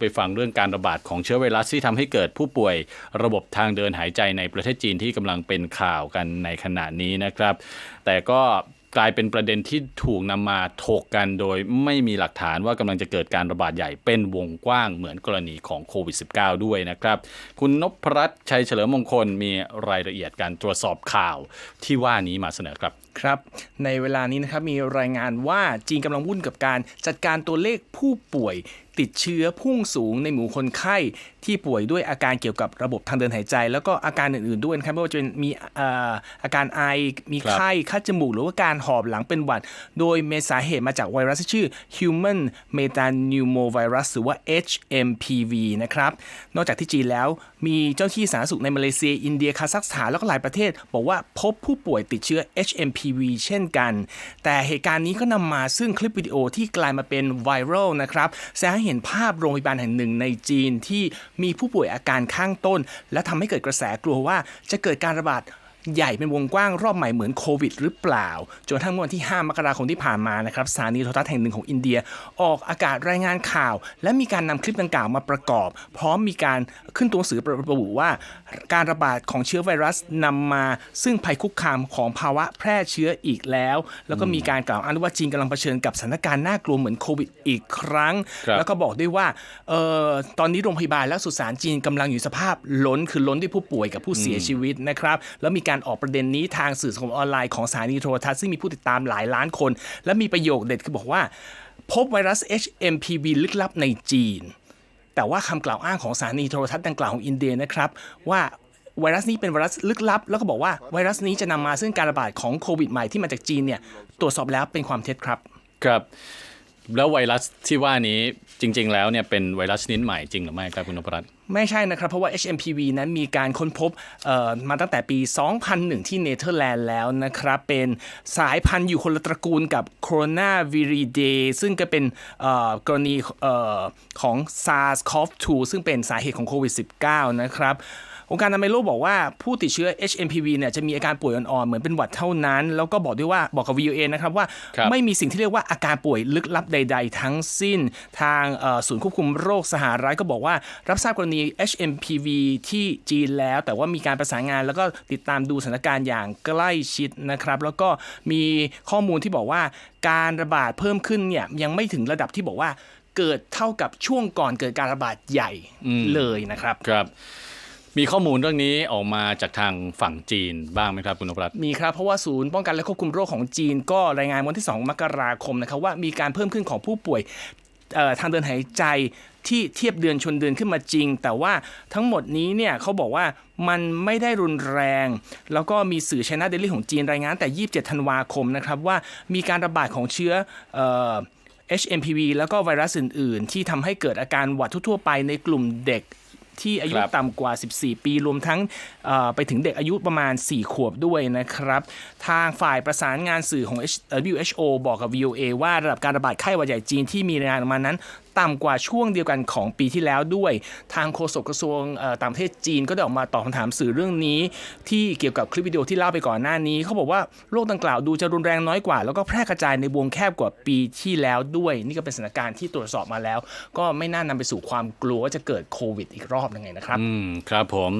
ไปฟังเรื่องการระบาดของเชื้อไวรัสที่ทำให้เกิดผู้ป่วยระบบทางเดินหายใจในประเทศจีนที่กำลังเป็นข่าวกันในขณะนี้นะครับ แต่ก็กลายเป็นประเด็นที่ถูกนำมาถกกันโดยไม่มีหลักฐานว่ากำลังจะเกิดการระบาดใหญ่เป็นวงกว้างเหมือนกรณีของโควิด -19 ด้วยนะครับ คุณนพรัตน์ชัยเฉลิมมงคลมีรายละเอียดการตรวจสอบข่าวที่ว่านี้มาเสนอครับครับในเวลานี้นะครับมีรายงานว่าจีนกำลังวุ่นกับการจัดการตัวเลขผู้ป่วย ติดเชื้อพุ่งสูงในหมู่คนไข้ที่ป่วยด้วยอาการเกี่ยวกับระบบทางเดินหายใจ แล้วก็อาการอื่นๆด้วยนะครับไม่ว่าจะเป็นมีอาการไอมีไข้คัดจมูก หรือว่าการหอบหลังเป็นหวัด โดยมีสาเหตุมาจากไวรัสที่ชื่อ Human Metapneumovirus หรือว่า HMPV นะครับ นอกจากที่จีนแล้วมีเจ้าที่สาธารณสุขในมาเลเซีย อินเดียคาซัคสถานแล้วก็หลายประเทศ บอกว่าพบผู้ป่วยติดเชื้อ HMPV เช่นกัน แต่เหตุการณ์นี้ก็นำมาซึ่งคลิปวิดีโอที่กลายมาเป็นไวรัลนะครับแสดงให้เห็นภาพโรงพยาบาลแห่งหนึ่งในจีนที่มีผู้ป่วยอาการข้างต้น และทำให้เกิดกระแสกลัวว่าจะเกิดการระบาด ใหญ่เป็นวงกว้างรอบใหม่เหมือนโควิด หรือเปล่า จนกระทั้งเมื่อวันที่ 5 มกราคมที่ผ่านมานะครับสถานีโทรทัศน์แห่งหนึ่งของอินเดีย ออกอากาศรายงานข่าว และมีการนำคลิปดังกล่าวมาประกอบ พร้อมมีการขึ้นตัวหนังสือระบุว่า การระบาดของเชื้อไวรัสนำมาซึ่งภัยคุกคามของภาวะแพร่เชื้ออีกแล้ว แล้วก็มีการกล่าวอ้างด้วยว่าจีนกำลังเผชิญกับสถานการณ์น่ากลัวเหมือนโควิดอีกครั้งครับแล้วก็บอกด้วยว่าเอ่อตอนนี้โรงพยาบาลและสุสานจีนกำลังอยู่สภาพล้นคือล้นด้วยผู้ป่วยกับผู้เสียชีวิตนะครับแล้วมีการออกประเด็นนี้ทางสื่อสังคมออนไลน์ของสถานีโทรทัศน์ซึ่งมีผู้ติดตามหลายล้านคน และมีประโยคเด็ดคือบอกว่า พบไวรัส HMPV ลึกลับในจีน แต่ว่าคำกล่าวอ้างของสถานีโทรทัศน์ดังกล่าวของอินเดียนะครับว่าไวรัสนี้เป็นไวรัสลึกลับ แล้วก็บอกว่าไวรัสนี้จะนำมาซึ่งการระบาดของโควิดใหม่ที่มาจากจีนเนี่ยตรวจสอบแล้วเป็นความเท็จครับ ครับ แล้วไวรัสที่ว่านี้จริง ๆ แล้วเนี่ยเป็นไวรัสชนิดใหม่จริงหรือไม่ครับคุณนพรัตน์ไม่ใช่นะครับ เพราะว่า HMPV นั้นมีการค้นพบมาตั้งแต่ปี 2001 ที่เนเธอร์แลนด์แล้วนะครับ เป็นสายพันธุ์อยู่คนละตระกูลกับโคโรนาวิริเดซึ่งก็เป็นกรณีออของ SARS-CoV-2 ซึ่งเป็นสาเหตุของโควิด -19 นะครับ องค์การอนามัยโลกบอกว่าผู้ติดเชื้อ HMPV เนี่ยจะมีอาการป่วยอ่อนๆ เหมือนเป็นหวัดเท่านั้น แล้วก็บอกด้วยว่าบอกกับ VOA นะครับว่าครับไม่มีสิ่งที่เรียกว่าอาการป่วยลึกลับใด ๆ ทั้งสิ้นทางเอ่อศูนย์ควบคุมโรคสหรัฐก็บอกว่ารับทราบกรณี HMPV ที่จีนแล้ว แต่ว่ามีการประสานงานแล้วก็ติดตามดูสถานการณ์อย่างใกล้ชิดนะครับแล้วก็มีข้อมูลที่บอกว่าการระบาดเพิ่มขึ้นเนี่ยยังไม่ถึงระดับที่บอกว่าเกิดเท่ากับช่วงก่อนเกิดการระบาดใหญ่เลยนะครับครับ มีข้อมูลเรื่องนี้ออกมาจากทางฝั่งจีนบ้างไหมครับคุณนพรัตน์มีครับเพราะว่าศูนย์ป้องกันและควบคุมโรคของจีน ก็รายงานวันที่ 2 มกราคมนะครับว่ามีการเพิ่มขึ้นของผู้ป่วยทางเดินหายใจที่เทียบเดือนชนเดือนขึ้นมาจริง แต่ว่าทั้งหมดนี้เนี่ยเขาบอกว่ามันไม่ได้รุนแรง แล้วก็มีสื่อ China Daily ของจีนรายงานแต่ 27 ธันวาคมนะครับว่ามีการระบาดของเชื้อออ HMPV แล้วก็ไวรัสอื่น ๆ ที่ทำให้เกิดอาการหวัดทั่ว ๆ ไปในกลุ่มเด็ก ที่อายุครับต่ำกว่า 14 ปี รวมทั้งเอ่อไปถึงเด็กอายุประมาณ 4 ขวบด้วยนะครับ ทางฝ่ายประสานงานสื่อของ H- WHO บอกกับ VOA ว่าระดับการระบาดไข้หวัดใหญ่จีนที่มีรายงานออกมานั้น ต่ำกว่าช่วงเดียวกันของปีที่แล้วด้วย ทางโฆษกกระทรวงต่างประเทศจีนก็ได้ออกมาตอบคำถามสื่อเรื่องนี้ ที่เกี่ยวกับคลิปวิดีโอที่เล่าไปก่อนหน้านี้ เขาบอกว่าโรคดังกล่าวดูจะรุนแรงน้อยกว่า แล้วก็แพร่กระจายในวงแคบกว่าปีที่แล้วด้วย นี่ก็เป็นสถานการณ์ที่ตรวจสอบมาแล้ว ก็ไม่น่านำไปสู่ความกลัวว่าจะเกิดโควิด อีกรอบยังไงนะครับอืมครับผม